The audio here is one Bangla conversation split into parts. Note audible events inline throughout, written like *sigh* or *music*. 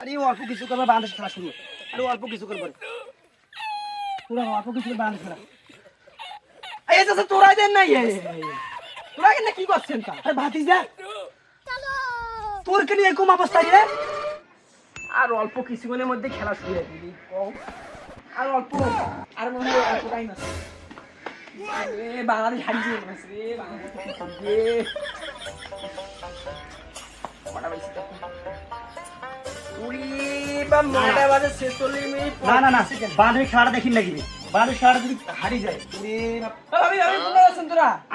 আরে অল্প কিছু করবে বাংলাদেশ খেলা শুরু। আরে অল্প কিছু করবে পুরো অল্প কিছু বাংলাদেশ খেলা। এই যে তোরা দেন নাই। তোরা এখানে কি করছেন তা? আরে ভাতিজা, তোর কেন এরকম অবস্থা রে? আর অল্প কিছুক্ষণের মধ্যে খেলা শুরু হয়ে দিলি আর অল্প, আর মনে হয় অল্প টাইম আছে। বাংলাদেশ হারিয়ে রে, বাংলাদেশ কটা বাজছে না না না বাঁধের খেলাটা দেখি নাকি? বাঁধের খেলাটা যদি হারিয়ে যায়?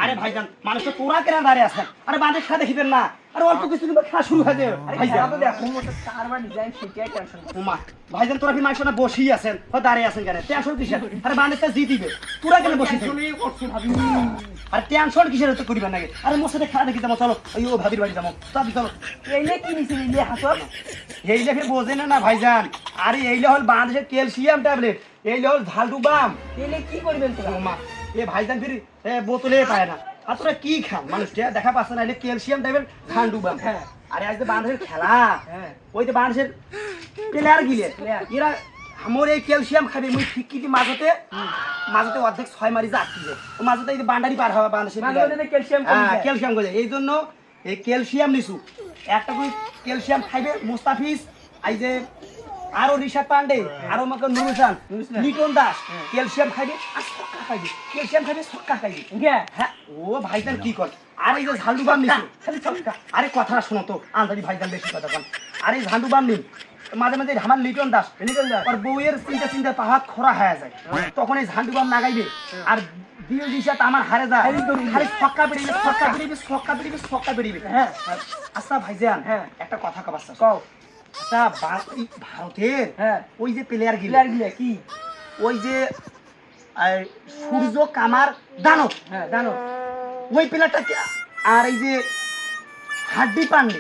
আরে ভাইজান মানুষ তো তোরা কেন দাঁড়িয়ে আছেন? আরে বাঁধের খেলা দেখিবেন না। আরে অল্প কিছু কিন্তু খেলা শুরু হয়ে যাবে। আরে ভাইজান। খেলা তো দেখো, ওটা কার বা design সেটাই tension। উমা ভাইজান তোরা কি বসেই আছেন? দাঁড়িয়ে আছেন কেন? টেনশন কিসের? আরে জিতিবে তোরা কেন বসে টেনশন কিসের তো করিবেন নাকি? আরে মোর সাথে খেলা দেখি যাব চলো। ওই ও ভাবির বাড়ি যাব। চলো কি? এই লেখে না না ভাইজান আরে এইলে হল বাংলাদেশের ক্যালসিয়াম ট্যাবলেট এইলে হল ঝালটু বাম এইলে কি করবেন? এ ভাইজান ফির বোতলে পায় না আর তোরা কি খান মানুষটা দেখা পাচ্ছে না এলে ক্যালসিয়াম বাম হ্যাঁ। আরে আজ তো বাংলাদেশের খেলা হ্যাঁ। ওই তো বাংলাদেশের প্লেয়ার গিলে। এরা আমার এই ক্যালসিয়াম খাবে মুই ঠিকিটি মাঝতে মাঝতে অর্ধেক ছয় মারি যা আটকি যায় ও মাঝতে এই বান্ডারি পার হবে বাংলাদেশের ক্যালসিয়াম হ্যাঁ। ক্যালসিয়াম কমে এই জন্য এই ক্যালসিয়াম নিছু। একটা করে ক্যালসিয়াম খাইবে মুস্তাফিজ এই যে আরও ঋষাদ পান্ডে আরও আমাকে নুরুসান। লিটন দাস ক্যালসিয়াম খাইবে আর ছক্কা খাইবে ক্যালসিয়াম খাইবে ছক্কা খাইবে। হ্যাঁ ও ভাইজান কি কর? আর এই যে ঝান্ডু বাম নিছু খালি ছক্কা। আরে কথাটা শোনো তো আন্দাজি ভাইজান বেশি কথা কন। আরে ঝান্ডু বাম নিন মাঝে মাঝে আমার লিটন দাস লিটন দাস। আর বউয়ের চিন্তা চিন্তা পাহাড় খরা হয়ে যায়। তখন এই ঝান্ডু বাম নাগাইবে আর দিয়ে দিশা আমার হারে যায় খালি ছক্কা বেরিয়ে ছক্কা বেরিয়ে ছক্কা বেরিয়ে ছক্কা বেরিয়ে হ্যাঁ। আচ্ছা ভাইজান হ্যাঁ। একটা কথা চাস কও। আচ্ছা ভারতের হ্যাঁ। ওই যে প্লেয়ার গিলে Player গুলা কি? ওই যে সূর্য কামার দানব হ্যাঁ, জানো। ওই প্লেয়ারটা আর এই যে হাড্ডি পান্ডে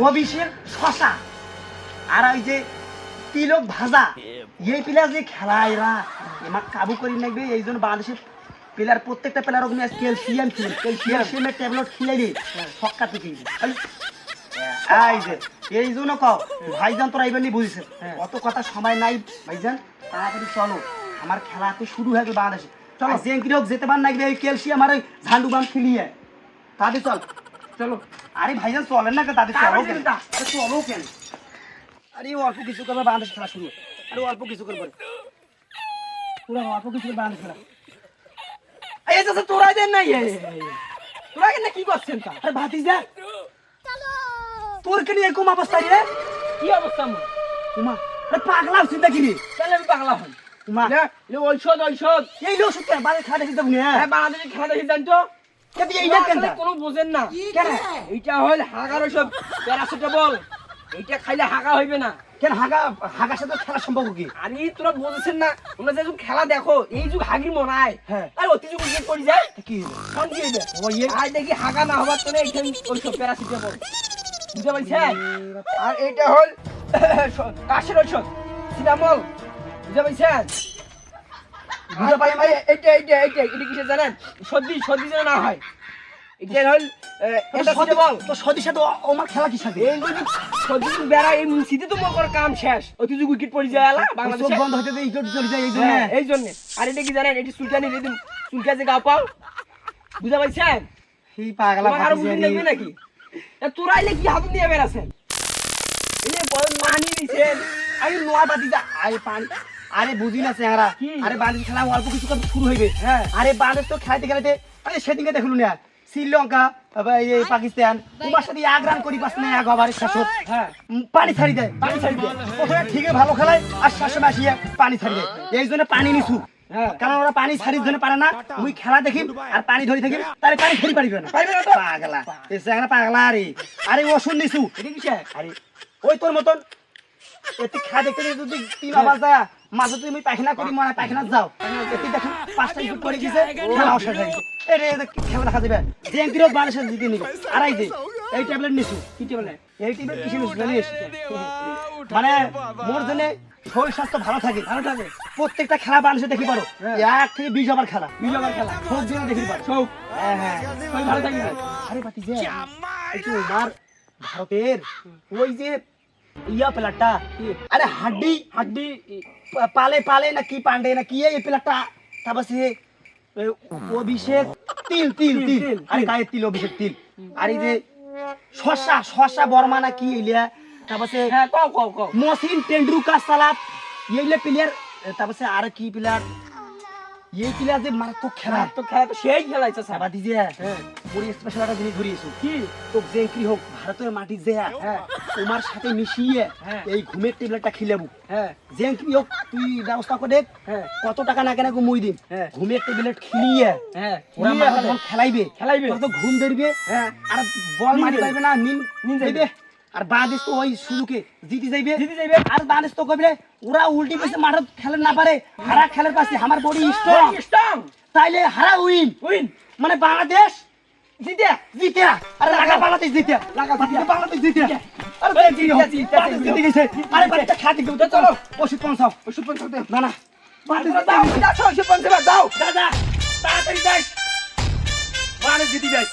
অভিষেক শশা আর ওই যে তিলক ভাজা। এই প্লেয়ার যে খেলা এরা এমাক কাবু করি নাকবে এই জন্য বাংলাদেশের প্লেয়ার প্রত্যেকটা প্লেয়ার ওখানে ক্যালসিয়াম খেলে ক্যালসিয়ামের ট্যাবলেট খেলে রে ছক্কা থেকে এই যে এই জন্য কও ভাইজান তোরা এবার নিয়ে হ্যাঁ। অত কথা সময় নাই ভাইজান তাড়াতাড়ি চলো আমার খেলা তো শুরু হয়ে গেল বাংলাদেশে চলো জেঙ্কির হোক যেতে পার নাকি ওই ক্যালসিয়াম আর ওই ঝান্ডু বাম খেলিয়ে। তাদের চল চলো। আরে ভাইজান চলেন না তাদের চলো কেন চলো কেন আরে অল্প কিছু করবে বাংলাদেশ খেলা শুরু আরে অল্প কিছু করবে পুরো অল্প কিছু বাংলাদেশ খেলা এই যে তোরা দেন নাই। তোরা এখানে কি করছেন তা? আরে ভাতিজা তোর কেন এরকম অবস্থা রে কি অবস্থা আমার? উমা আরে পাগলা হচ্ছিস নাকি রে তাহলে আমি পাগলা হই। উমা না, ঔষধ, ঔষধ। এই লোক সত্যি বাড়ি খাওয়া দেখি যাব হ্যাঁ, বাংলাদেশে খেলা দেখি? কিন্তু এইটা কেন কোনো বোঝেন না। কেন এইটা হল হাগার ওইসব প্যারাসিটামল এইটা খাইলে হাগা হইবে না। কেন হাগা হাগার সাথে খেলা সম্পর্ক কি? আরে তোরা বুঝেছেন না তোমরা যে খেলা দেখো এই যুগ হাগির মনে হয়। আর অতি যুগ পড়ে যায়। কি? কোন কি হইবে? ও ইয়ে। দেখি হাগা না হবার তোরে এইখানে বুঝতে পারছেন? আর এইটা হল *coughs* কাশের ঔষধ সিনামল। বুঝতে পারছেন? বুঝতে পারি ভাই এইটা এইটা এইটা এটা কিসে জানেন? সর্দি সর্দি যেন না হয়। হল এটা সিনামল তো সদির সাথে ও- আমার খেলা কি সাথে? এই যদি সর্দি বেড়া এই মুসিতে তো কাম শেষ। উইকেট পড়ে যায় আলা বন্ধ হতে এই জন্য চলে যায় এই জন্য। হ্যাঁ, এই জন্য। আর এটা কি জানেন এটি চুলকানি যদি চুলকা যে গা পাও। বুঝা পাইছেন? এই পাগলা তোমার বুঝি লাগবে নাকি? এ তোরা এলে কি হাত নিয়ে বেড়াছেন? এই যে বড় মানি আরে নোয়া আরে পানি আরে বুঝি না চেহারা। আরে বাংলাদেশ খেলা অল্প কিছু শুরু হইবে। হ্যাঁ। আরে বাংলাদেশ তো খেলাতে খেলাতে আরে সেদিনকে দেখলু না। শ্রীলঙ্কা এই পাকিস্তান তোমার সাথে এক রান করি পাস না এক ওভারে শেষ হোক। হ্যাঁ। পানি ছাড়ি দেয় পানি ছাড়ি দেয় প্রথমে ঠিকই ভালো খেলায় আর শেষে আসিয়া পানি ছাড়ি দেয় এই জন্য পানি নিছু। হ্যাঁ। কারণ ওরা পানি ছাড়ির জন্য পারে না। ওই খেলা দেখি আর পানি ধরি থাকি তারে পানি ছাড়ি পারিবে না। পারিবে না পাগলা। পাগলা আরে। আরে ওষুধ নিছু। আরে ওই তোর মতন এতে খা দেখতে যদি তিন আবার যায় মাঝে তুমি পায়খানা করি, মনে পায়খানা যাও। এতে দেখো পাঁচটা ইউট করে গেছে, খেলা শেষ গেছে। এ রে এতে খেলা দেখা নিবে। আর এই ট্যাবলেট নিছু, কি বলে এই ট্যাবলেট কিসে নিছু মানে মোর জন্য শরীর স্বাস্থ্য ভালো থাকে ভালো থাকে। প্রত্যেকটা খেলা বাংলাদেশে দেখি পারো। এক থেকে বিশ ওভার খেলা। বিশ ওভার খেলা। সব দিনে দেখি পারো। সব। হ্যাঁ হ্যাঁ। ভালো থাকবে। আরে বাতি যে ভারতের ওই যে ইয়া প্লেয়ারটা আরে হাড্ডি হাড্ডি পালে পালে না কি পান্ডে না কি এই প্লেয়ারটা তারপর সে অভিষেক তিল তিল তিল, আরে তিল। গায়ে তিল অভিষেক তিল আর এই যে শশা শশা বর্মা না কি ইলিয়া তারপর সে মসিন টেন্ডুলকার সালাত এইলে প্লেয়ার তারপর সে আর কি প্লেয়ার এই যে মারাত্মক খেলা। তো খেলা তো সেই খেলাইছে সাবা হ্যাঁ। স্পেশাল একটা জিনিস ঘুরিয়েছো। কি? হোক ভারতের মাটি যে হ্যাঁ। তোমার সাথে মিশিয়ে হ্যাঁ। এই ঘুমের টেবলেটটা খিলেবু হ্যাঁ। জেঙ্করি হোক তুই ব্যবস্থা করে দেখ হ্যাঁ। কত টাকা না কেন মুই দিন হ্যাঁ। ঘুমের টেবলেট খিলিয়ে হ্যাঁ। ওরা মাথা খেলাইবে। খেলাইবে। তো ঘুম ধরবে। হ্যাঁ। আর বল মারি। পাইবে না নিন নিন যাইবে। আর বাংলাদেশ তো ওই সুযোগে জিতে যাইবে। জিতে যাইবে। আর বাংলাদেশ তো কইবে ওরা উল্টি পেছে মাঠত খেলে না পারে। হারা খেলার পাশে আমার বডি স্ট্রং স্ট্রং তাইলে হারা উইন উইন মানে বাংলাদেশ জিতে। জিতে। আরে লাগা বাংলাদেশ জিতে। লাগা জিতে। বাংলাদেশ জিতে। আরে জিতে, জিতে জিতে, জিতে। গেছে। আরে। বাচ্চা খাতে তো চলো। ওষুধ পৌঁছাও ওষুধ দাও। না না। জিতে দাও। যাও ওষুধ পঞ্চাশ দাও। দাদা। তাড়াতাড়ি যাস। বাংলাদেশ জিতে যাস